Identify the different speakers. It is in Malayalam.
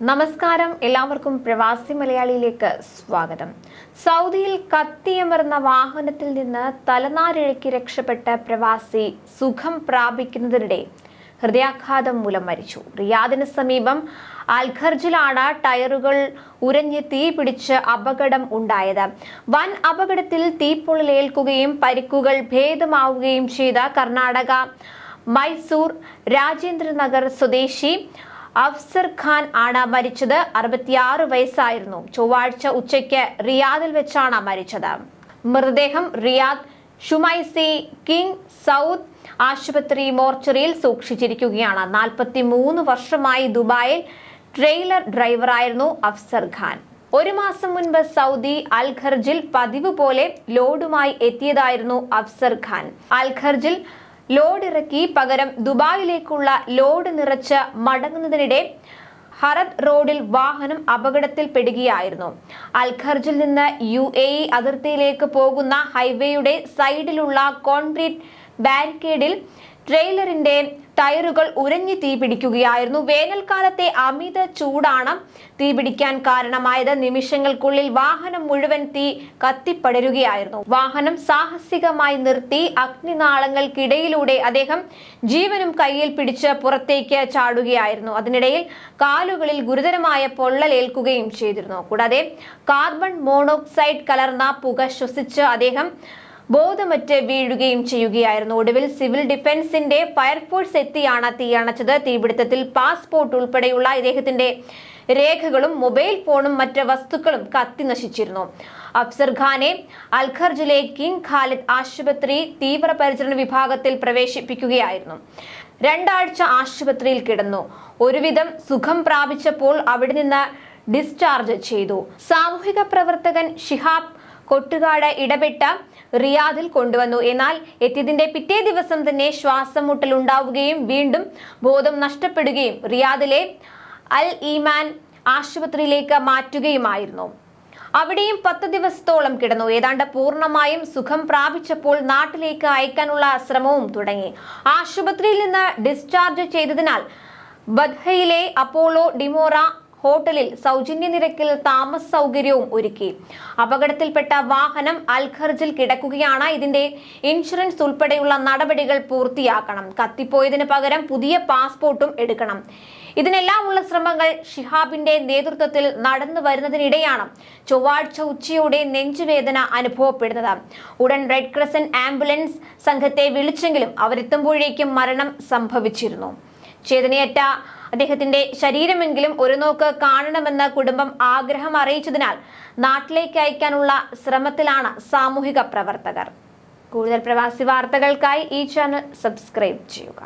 Speaker 1: നമസ്കാരം. എല്ലാവർക്കും പ്രവാസി മലയാളിയിലേക്ക് സ്വാഗതം. സൗദിയിൽ കത്തിയമർന്ന വാഹനത്തിൽ നിന്ന് തലനാരിഴയ്ക്ക് രക്ഷപ്പെട്ട പ്രവാസി സുഖം പ്രാപിക്കുന്നതിനിടെ ഹൃദയാഘാതം മൂലം മരിച്ചു. റിയാദിന് സമീപം അൽഖർജിലാണ് ടയറുകൾ ഉരഞ്ഞ് തീ പിടിച്ച് അപകടം ഉണ്ടായത്. വൻ അപകടത്തിൽ തീപ്പൊള്ളിലേൽക്കുകയും പരിക്കുകൾ ഭേദമാവുകയും ചെയ്ത കർണാടക മൈസൂർ രാജേന്ദ്രനഗർ സ്വദേശി അഫ്സർ ഖാൻ ആണ് മരിച്ചത്. അറുപത്തിയാറ് വയസ്സായിരുന്നു. ചൊവ്വാഴ്ച ഉച്ചയ്ക്ക് റിയാദിൽ വെച്ചാണ് മരിച്ചത്. മൃതദേഹം റിയാദ് ഷുമൈസി കിങ് സൗത്ത് ആശുപത്രി മോർച്ചറിയിൽ സൂക്ഷിച്ചിരിക്കുകയാണ്. നാൽപ്പത്തി മൂന്ന് വർഷമായി ദുബായിൽ ട്രെയിലർ ഡ്രൈവറായിരുന്നു അഫ്സർ ഖാൻ. ഒരു മാസം മുൻപ് സൗദി അൽഖർജിൽ പതിവ് പോലെ ലോഡുമായി എത്തിയതായിരുന്നു അഫ്സർ ഖാൻ. അൽ ഖർജിൽ ലോഡ് ഇറക്കി പകരം ദുബായിലേക്കുള്ള ലോഡ് നിറച്ച് മടങ്ങുന്നതിനിടെ ഹറദ് റോഡിൽ വാഹനം അപകടത്തിൽപ്പെടുകയായിരുന്നു അൽഖർജിൽ നിന്ന് യു എ ഇ അതിർത്തിയിലേക്ക് പോകുന്ന ഹൈവേയുടെ സൈഡിലുള്ള കോൺക്രീറ്റ് ബാരിക്കേഡിൽ ട്രെയിലറിന്റെ ടയറുകൾ ഉരഞ്ഞു തീപിടിക്കുകയായിരുന്നു വേനൽക്കാലത്തെ അമിത ചൂടാണ് തീപിടിക്കാൻ കാരണമായത്. നിമിഷങ്ങൾക്കുള്ളിൽ വാഹനം മുഴുവൻ തീ കത്തിപ്പടരുകയായിരുന്നു. വാഹനം സാഹസികമായി നിർത്തി അഗ്നിനാളങ്ങൾക്കിടയിലൂടെ അദ്ദേഹം ജീവനും കയ്യിൽ പിടിച്ച് പുറത്തേക്ക് ചാടുകയായിരുന്നു. അതിനിടയിൽ കാലുകളിൽ ഗുരുതരമായ പൊള്ളലേൽക്കുകയും ചെയ്തിരുന്നു. കൂടാതെ കാർബൺ മോണോക്സൈഡ് കലർന്ന പുക ശ്വസിച്ച് അദ്ദേഹം ബോധമറ്റ് വീഴുകയും ചെയ്യുകയായിരുന്നു. ഒടുവിൽ സിവിൽ ഡിഫൻസിന്റെ ഫയർഫോഴ്സ് എത്തിയാണ് തീയണച്ചത്. തീപിടുത്തത്തിൽ പാസ്പോർട്ട് ഉൾപ്പെടെയുള്ള ഇദ്ദേഹത്തിന്റെ രേഖകളും മൊബൈൽ ഫോണും മറ്റ് വസ്തുക്കളും കത്തിനശിച്ചിരുന്നു അഫ്സർ ഖാനെ അൽഖർജിലെ കിങ് ഖാലിദ് ആശുപത്രി തീവ്രപരിചരണ വിഭാഗത്തിൽ പ്രവേശിപ്പിക്കുകയായിരുന്നു. രണ്ടാഴ്ച ആശുപത്രിയിൽ കിടന്നു. ഒരുവിധം സുഖം പ്രാപിച്ചപ്പോൾ അവിടെ നിന്ന് ഡിസ്ചാർജ് ചെയ്തു. സാമൂഹിക പ്രവർത്തകൻ ഷിഹാബ് കൊട്ടുകാട് ഇടപെട്ട റിയാദിൽ കൊണ്ടുവന്നു. എന്നാൽ എത്തിയതിന്റെ പിറ്റേ ദിവസം തന്നെ ശ്വാസം മുട്ടൽ ഉണ്ടാവുകയും വീണ്ടും ബോധം നഷ്ടപ്പെടുകയും റിയാദിലെ അൽ ഈമാൻ ആശുപത്രിയിലേക്ക് മാറ്റുകയുമായിരുന്നു. അവിടെയും പത്ത് ദിവസത്തോളം കിടന്നു. ഏതാണ്ട് പൂർണമായും സുഖം പ്രാപിച്ചപ്പോൾ നാട്ടിലേക്ക് അയക്കാനുള്ള ശ്രമവും തുടങ്ങി. ആശുപത്രിയിൽ നിന്ന് ഡിസ്ചാർജ് ചെയ്തതിനാൽ ബദ്ഹയിലെ അപ്പോളോ ഡിമോറ ഹോട്ടലിൽ സൗജന്യ നിരക്കിൽ താമസ സൗകര്യവും ഒരുക്കി. അപകടത്തിൽപ്പെട്ട വാഹനം അൽഖർജിൽ കിടക്കുകയാണ്. ഇതിന്റെ ഇൻഷുറൻസ് ഉൾപ്പെടെയുള്ള നടപടികൾ പൂർത്തിയാക്കണം. കത്തിപ്പോയതിന് പകരം പുതിയ പാസ്പോർട്ടും എടുക്കണം. ഇതിനെല്ലാമുള്ള ശ്രമങ്ങൾ ഷിഹാബിന്റെ നേതൃത്വത്തിൽ നടന്നു വരുന്നതിനിടെയാണ് ചൊവ്വാഴ്ച ഉച്ചയോടെ നെഞ്ചുവേദന അനുഭവപ്പെടുന്നത്. ഉടൻ റെഡ് ക്രസൻ ആംബുലൻസ് സംഘത്തെ വിളിച്ചെങ്കിലും അവരെത്തുമ്പോഴേക്കും മരണം സംഭവിച്ചിരുന്നു. ചേതനയേറ്റ അദ്ദേഹത്തിന്റെ ശരീരമെങ്കിലും ഒരു നോക്ക് കാണണമെന്ന് കുടുംബം ആഗ്രഹം അറിയിച്ചതിനാൽ നാട്ടിലേക്ക് അയക്കാനുള്ള ശ്രമത്തിലാണ് സാമൂഹിക പ്രവർത്തകർ. കൂടുതൽ പ്രവാസി വാർത്തകൾക്കായി ഈ ചാനൽ സബ്സ്ക്രൈബ് ചെയ്യുക.